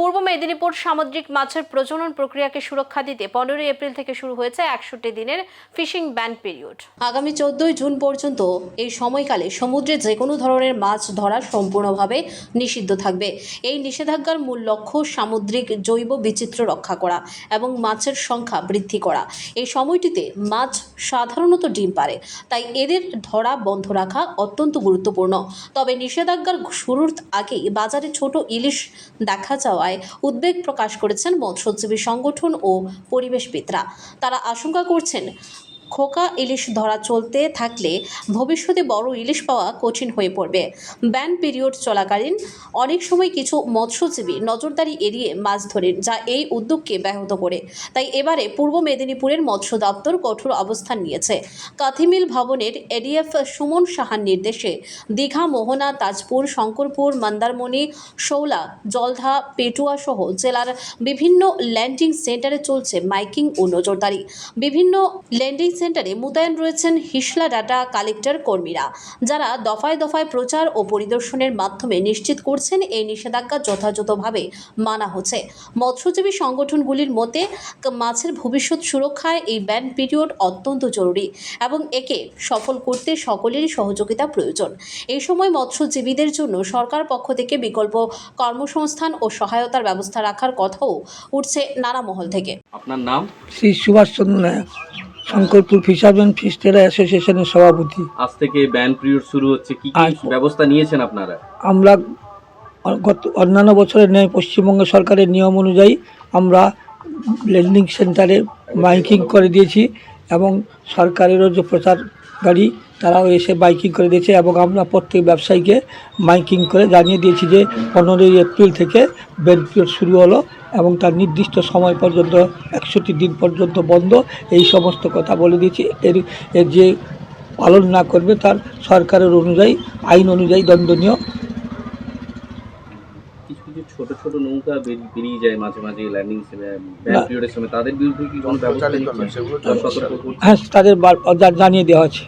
পূর্ব মেদিনীপুর সামুদ্রিক মাছের প্রজনন প্রক্রিয়াকে সুরক্ষা দিতে পনেরোই এপ্রিল থেকে শুরু হয়েছে একষট্টি দিনের ফিশিং ব্যান পিরিয়ড। আগামী চোদ্দই জুন পর্যন্ত এই সময়কালে সমুদ্রে যে কোনো ধরনের মাছ ধরা সম্পূর্ণভাবে নিষিদ্ধ থাকবে। এই নিষেধাজ্ঞার মূল লক্ষ্য সামুদ্রিক জৈব বিচিত্র রক্ষা করা এবং মাছের সংখ্যা বৃদ্ধি করা। এই সময়টিতে মাছ সাধারণত ডিম পারে তাই এদের ধরা বন্ধ রাখা অত্যন্ত গুরুত্বপূর্ণ। তবে নিষেধাজ্ঞার শুরুর আগেই বাজারে ছোট ইলিশ দেখা যাওয়ায় উদ্বেগ প্রকাশ করেছেন মৎস্যজীবী সংগঠন ও পরিবেশবিদরা। তারা আশঙ্কা করছেন খোকা ইলিশ ধরা চলতে থাকলে ভবিষ্যতে বড় ইলিশ পাওয়া কঠিন হয়ে পড়বে। ব্যান পিরিয়ড চলাকালীন অনেক সময় কিছু মৎস্যজীবী নজরদারি এড়িয়ে মাছ ধরেন, যা এই উদ্যোগকে ব্যাহত করে। তাই এবারে পূর্ব মেদিনীপুরের মৎস্য দপ্তর কঠোর অবস্থান নিয়েছে। কাথিমিল ভবনের এডিএফ সুমন সাহার নির্দেশে দীঘা, মোহনা, তাজপুর, শঙ্করপুর, মন্দারমণি, শৌলা, জলধা, পেটুয়া সহ জেলার বিভিন্ন ল্যান্ডিং সেন্টারে চলছে মাইকিং ও নজরদারি। বিভিন্ন ল্যান্ডিং সেন্টারে মোতায়েন রয়েছেন হিসলা ডাটা কালেক্টর কর্মীরা যারা দফায় দফায় প্রচার ও পরিদর্শনের মাধ্যমে নিশ্চিত করছেন এই নিষেধাজ্ঞা যথাযথভাবে মানা হচ্ছে। মৎস্যজীবী সংগঠনগুলির মতে মাছের ভবিষ্যৎ সুরক্ষায় এই ব্যান পিরিয়ড অত্যন্ত জরুরি এবং একে সফল করতে সকলেরই সহযোগিতা প্রয়োজন। এই সময় মৎস্যজীবীদের জন্য সরকার পক্ষ থেকে বিকল্প কর্মসংস্থান ও সহায়তার ব্যবস্থা রাখার কথাও উঠছে নানা মহল থেকে। আপনার নাম? Shri Subhashchandra Nayak. Shankarpur fisherman fish trader অ্যাসোসিয়েশনের সভাপতি। আজ থেকে ব্যান পিরিয়ড শুরু হচ্ছে। কি কি ব্যবস্থা নিয়েছেন আপনারা? আমরা গত অন্যান্য বছরের ন্যায় পশ্চিমবঙ্গ সরকারের নিয়ম অনুযায়ী আমরা লেন্ডিং সেন্টারে মাইকিং করে দিয়েছি এবং সরকারেরও যে প্রচার গাড়ি তারাও এসে বাইকিং করে দিয়েছে এবং আমরা প্রত্যেক ব্যবসায়ীকে মাইকিং করে জানিয়ে দিয়েছি যে পনেরোই এপ্রিল থেকে ব্যান পিরিয়ড শুরু হলো এবং তার নির্দিষ্ট সময় পর্যন্ত একষট্টি দিন পর্যন্ত বন্ধ। এই সমস্ত কথা বলে দিয়েছি। এর এর যে পালন না করবে তার সরকারের অনুযায়ী আইন অনুযায়ী দণ্ডনীয়। কিছু কিছু ছোট ছোট নৌকা বেরিয়ে যায় মাঝে মাঝে ল্যান্ডিং ব্যান পিরিয়ডের সময়। তাদের বিরুদ্ধে কি কোনো ব্যবস্থা নিচ্ছেন? বা সতর্ক করছেন? হ্যাঁ তাদের জানিয়ে দেওয়া আছে